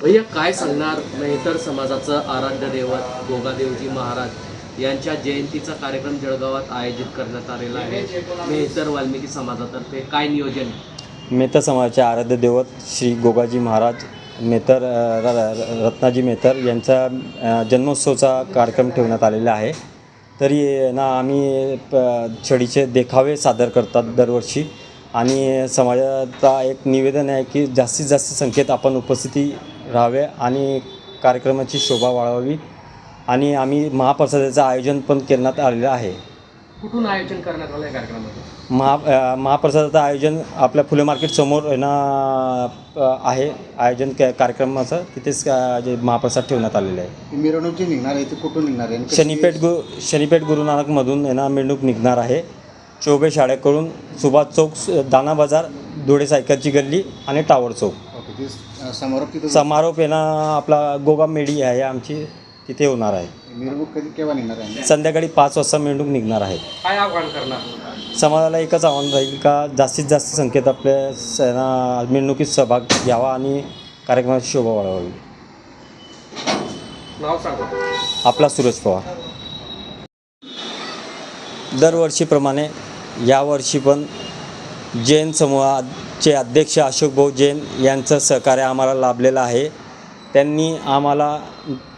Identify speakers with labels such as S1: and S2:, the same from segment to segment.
S1: भैया काय सांगणार? मेहतर समाजाचं आराध्य दैवत गोगादेवजी महाराज यांच्या जयंतीचा कार्यक्रम जळगावात आयोजित करण्यात आलेला आहे. मेहतर वाल्मिकी समाजातर्फे काय नियोजन?
S2: मेहतर समाजाचे आराध्य दैवत श्री गोगाजी महाराज मेहतर र- र- रत्नाजी मेहतर यांचा अ, जन्मोत्सवचा कार्यक्रम ठेवण्यात आलेला आहे. तरी ना आम्ही प- छडीचे देखावे सादर करतात दरवर्षी. आणि समाजाचा एक निवेदन आहे की जास्तीत जास्त संख्येत आपण उपस्थिती राहावे आणि कार्यक्रमाची शोभा वाढवावी आणि आम्ही महाप्रसादाचं आयोजन पण करण्यात आलेलं आहे.
S1: कुठून आयोजन करण्यात आलं या कार्यक्रमाचं?
S2: महा अ, महाप्रसादाचं आयोजन आपल्या फुले मार्केट समोर आहे ना अ, आहे. आयोजन क- कार्यक्रमाचं तिथेच अ, जे महाप्रसाद ठेवण्यात आलेलं आहे.
S3: ही मिरवणूक जी निघणार आहे ती कुठून निघणार आहे? आणि कशी-
S2: शनीपेठ गु शनीपेठ गुरुनानकमधून आहे ना मिरवणूक निघणार आहे. चौबे शाळेकडून सुभाष चौक स- दाना बाजार धुळे सायकलची गल्ली आणि टावर चौक.
S3: ती समारोप तिथं
S2: समारोप आहे ना आपला गोगा मेडी आहे आमची तिथे होणार आहे.
S3: मिरवणूक कधी केव्हा निघणार आहे?
S2: संध्याकाळी पाच वाजता मिरवणूक निघणार आहे.
S1: काय आव्हान करणार?
S2: समाजाला एकच आव्हान राहील का जास्तीत जास्त संख्येत आपल्या मिरवणुकीत सहभाग घ्यावा आणि कार्यक्रमाची शोभा वाढवावी.
S1: नाव सांगा.
S2: आपला सूरज पवार. दरवर्षीप्रमाणे यावर्षी पण जैन समूहाचे अध्यक्ष अशोक भाऊ जैन यांचं सहकार्य आम्हाला लाभलेलं आहे. त्यांनी आम्हाला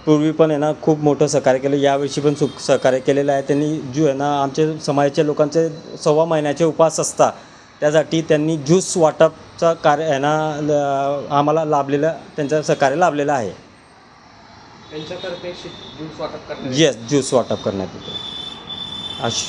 S2: पूर्वी पण आहे ना खूप मोठं सहकार्य केलं. यावर्षी पण सुख सहकार्य केलेलं आहे. त्यांनी जो आहे ना आमच्या समाजाच्या लोकांचे सव्वा महिन्याचे उपवास असतात. त्यासाठी त्यांनी ज्यूस वाटपचा कार्य आहे ना ल- आम्हाला लाभलेलं त्यांचं सहकार्य लाभलेलं आहे.
S1: त्यांच्यातर्फे ज्यूस वाटप करण्यात
S2: येस ज्यूस वाटप करण्यात येते. अश